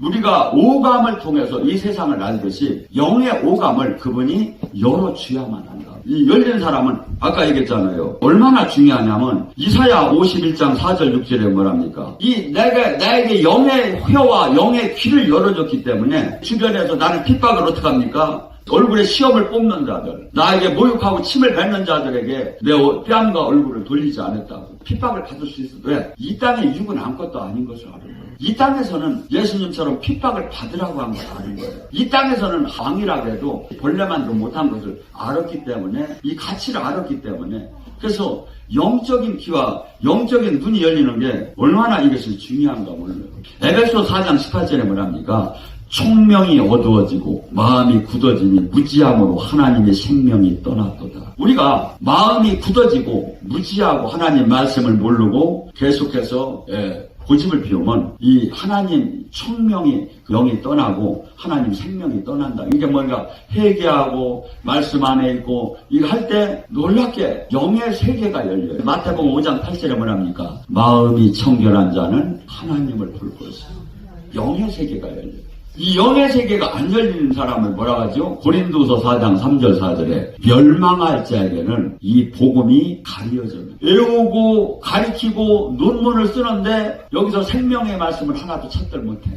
우리가 오감을 통해서 이 세상을 알듯이 영의 오감을 그분이 열어줘야만 한다. 이 열린 사람은 아까 얘기했잖아요. 얼마나 중요하냐면 이사야 51장 4절 6절에 뭐랍니까? 이 내가 나에게 영의 혀와 영의 귀를 열어줬기 때문에 주변에서 나는 핍박을 어떻게 합니까? 얼굴에 시험을 뽑는 자들, 나에게 모욕하고 침을 뱉는 자들에게 내 뺨과 얼굴을 돌리지 않았다고 핍박을 받을 수 있어. 왜? 이 땅의 육은 아무것도 아닌 것을 거예요. 이 땅에서는 예수님처럼 핍박을 받으라고 한걸 아는 거예요. 이 땅에서는 왕이라고 해도 본래만도 못한 것을 알았기 때문에 이 가치를 알았기 때문에 그래서 영적인 귀와 영적인 눈이 열리는 게 얼마나 이것이 중요한가 몰라요. 에베소 4장 18절에 뭐랍니까? 총명이 어두워지고 마음이 굳어지니 무지함으로 하나님의 생명이 떠났도다. 우리가 마음이 굳어지고 무지하고 하나님 말씀을 모르고 계속해서 예, 고집을 피우면 이 하나님 총명이 영이 떠나고 하나님 생명이 떠난다. 이게 뭔가 회개하고 말씀 안에 있고 이거 할 때 놀랍게 영의 세계가 열려요. 마태복음 5장 8절에 뭐랍니까? 마음이 청결한 자는 하나님을 볼 것이요. 영의 세계가 열려요. 이 영의 세계가 안 열리는 사람을 뭐라 하죠? 고린도서 4장 3절 4절에 멸망할 자에게는 이 복음이 가려져요. 외우고 가리키고 논문을 쓰는데 여기서 생명의 말씀을 하나도 찾들 못해.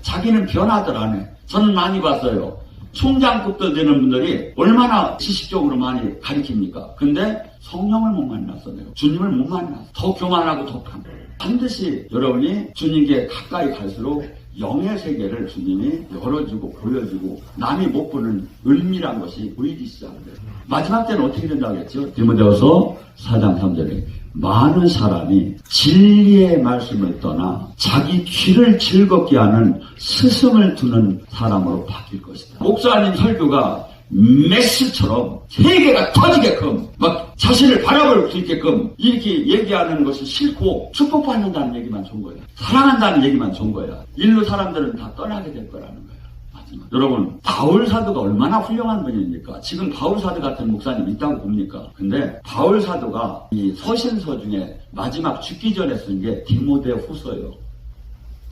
자기는 변화들 안 해. 저는 많이 봤어요. 총장급도 되는 분들이 얼마나 지식적으로 많이 가리킵니까? 근데 성령을 못 만났어, 내가. 주님을 못 만났어. 더 교만하고 더 판. 반드시 여러분이 주님께 가까이 갈수록 영의 세계를 주님이 열어주고 보여주고 남이 못 보는 은밀한 것이 보이기 시작해요. 마지막 때는 어떻게 된다고 했죠? 디모데후서 4장 3절에 많은 사람이 진리의 말씀을 떠나 자기 귀를 즐겁게 하는 스승을 두는 사람으로 바뀔 것이다. 목사님 설교가 메스처럼 세계가 터지게끔 막 자신을 바라볼 수 있게끔 이렇게 얘기하는 것이 싫고 축복받는다는 얘기만 좋은 거야. 사랑한다는 얘기만 좋은 거야. 일로 사람들은 다 떠나게 될 거라는 거야. 마지막. 여러분 바울 사도가 얼마나 훌륭한 분입니까? 지금 바울 사도 같은 목사님 있다고 봅니까? 근데 바울 사도가 이 서신서 중에 마지막 죽기 전에 쓴 게 디모데 후서예요.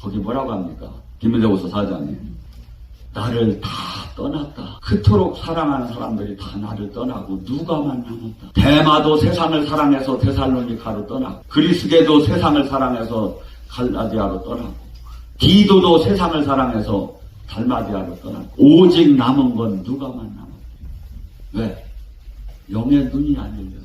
거기 뭐라고 합니까? 디모데후서 4장에 나를 다 떠났다. 그토록 사랑하는 사람들이 다 나를 떠나고 누가만 남았다. 대마도 세상을 사랑해서 데살로니카로 떠나고 그리스게도 세상을 사랑해서 갈라디아로 떠나고 디도도 세상을 사랑해서 달마디아로 떠나고 오직 남은 건 누가만 남았다. 왜? 영의 눈이 안 열렸어.